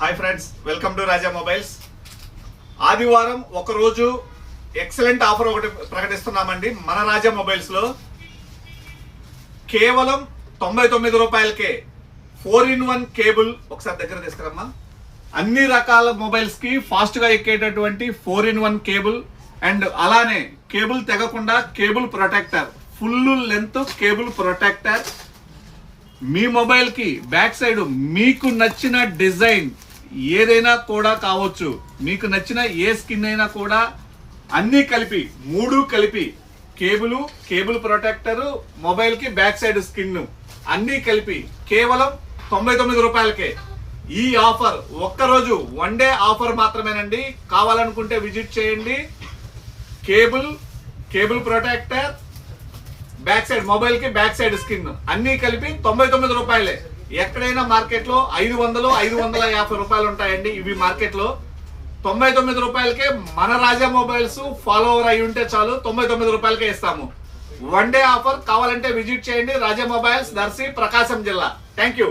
Hi friends welcome to Raja mobiles. ఆదివారం ఒకరోజు excellent offer ఒకటి ప్రకటిస్తున్నామండి మన రాజా మొబైల్స్లో. కేవలం తొంభై తొమ్మిది రూపాయలకే ఫోర్ ఇన్ వన్ కేబుల్ ఒకసారి దగ్గర తీసుకురమ్మా. అన్ని రకాల మొబైల్స్కి ఫాస్ట్గా ఎక్కేటటువంటి four in one cable and అలానే cable తెగకుండా cable protector full length cable protector. మీ మొబైల్కి బ్యాక్ సైడ్ మీకు నచ్చిన డిజైన్ ఏదైనా కూడా కావచ్చు. మీకు నచ్చిన ఏ స్కిన్ అయినా కూడా అన్నీ కలిపి మూడు కలిపి కేబుల్ కేబుల్ ప్రొటెక్టర్ మొబైల్కి బ్యాక్ సైడ్ స్కిన్ అన్నీ కలిపి కేవలం తొంభై తొమ్మిది రూపాయలకే. ఈ ఆఫర్ ఒక్కరోజు వన్ డే ఆఫర్ మాత్రమేనండి. కావాలనుకుంటే విజిట్ చేయండి. Cable cable protector back side మొబైల్కి బ్యాక్ సైడ్ స్కిన్ అన్నీ కలిపి తొంభై తొమ్మిది రూపాయలే. ఎక్కడైనా మార్కెట్లో ఐదు వందలు ఐదు వందల యాభై రూపాయలు ఉంటాయండి ఇవి మార్కెట్లో తొంభై తొమ్మిది రూపాయలకే మన రాజా మొబైల్స్ ఫాలోవర్ అయి ఉంటే చాలు తొంభై తొమ్మిది రూపాయలకే ఇస్తాము. వన్ డే ఆఫర్ కావాలంటే విజిట్ చేయండి. రాజా మొబైల్స్ దర్శి ప్రకాశం జిల్లా. Thank you.